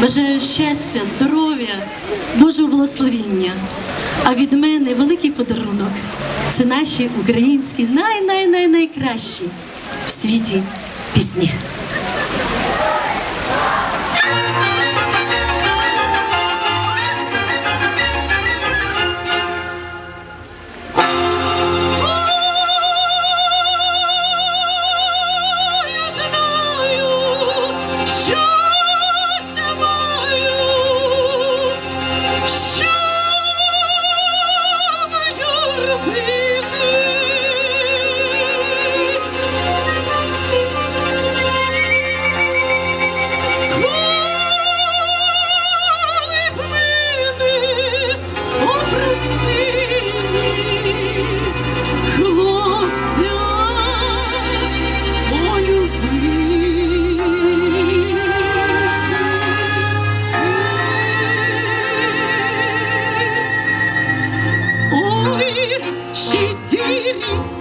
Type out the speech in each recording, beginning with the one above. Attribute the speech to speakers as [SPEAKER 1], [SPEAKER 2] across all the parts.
[SPEAKER 1] Бажаю щастя, здоров'я, Божого благословіння. А від мене великий подарунок. Це наші українські най-най-най-найкращі в світі пісні. Really?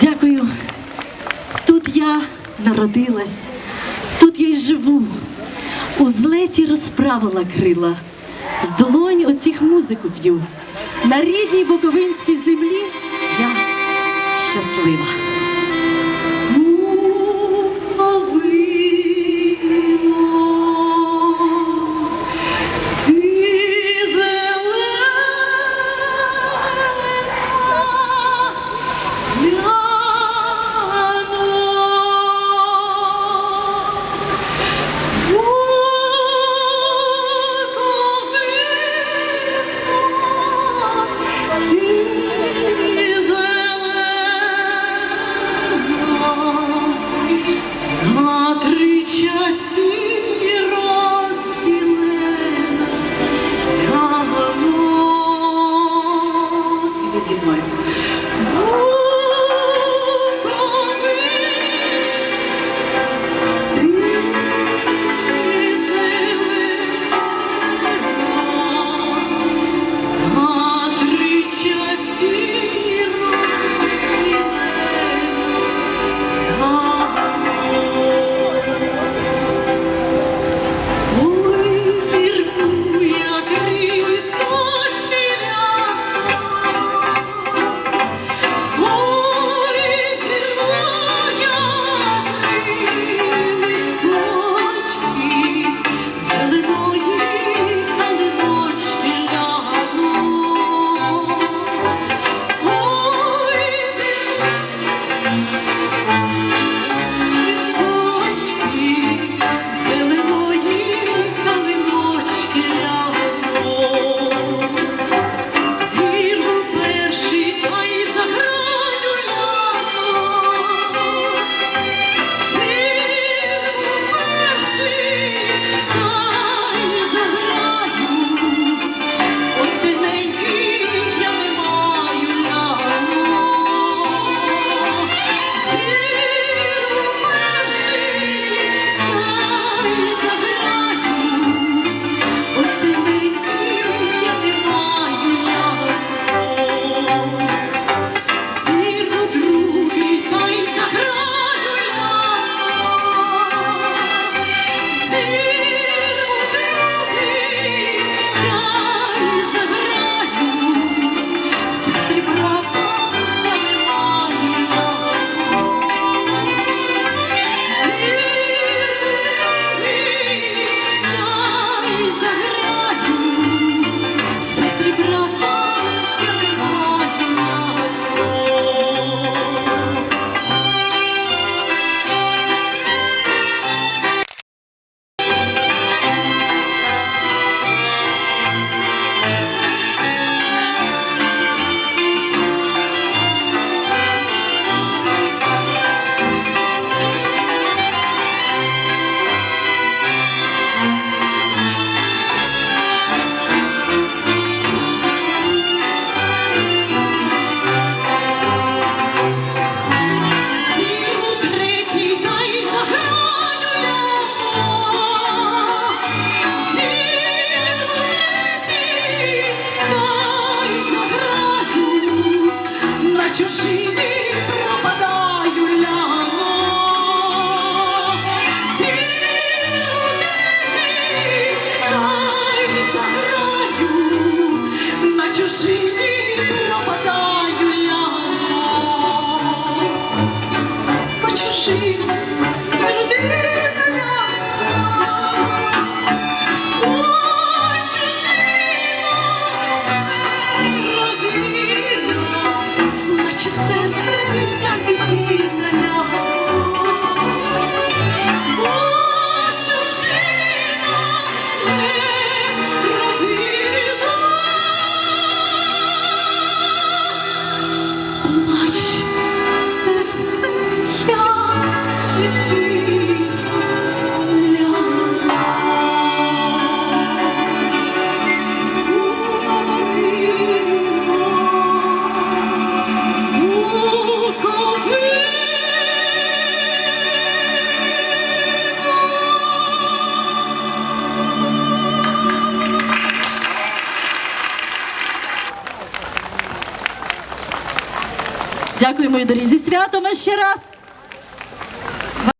[SPEAKER 1] Дякую. Тут я народилась, тут я й живу, у злеті розправила крила з долонь оціх музику п'ю. На рідній Буковинській землі я щаслива.
[SPEAKER 2] see. Мої дорогі. Зі святом ще раз.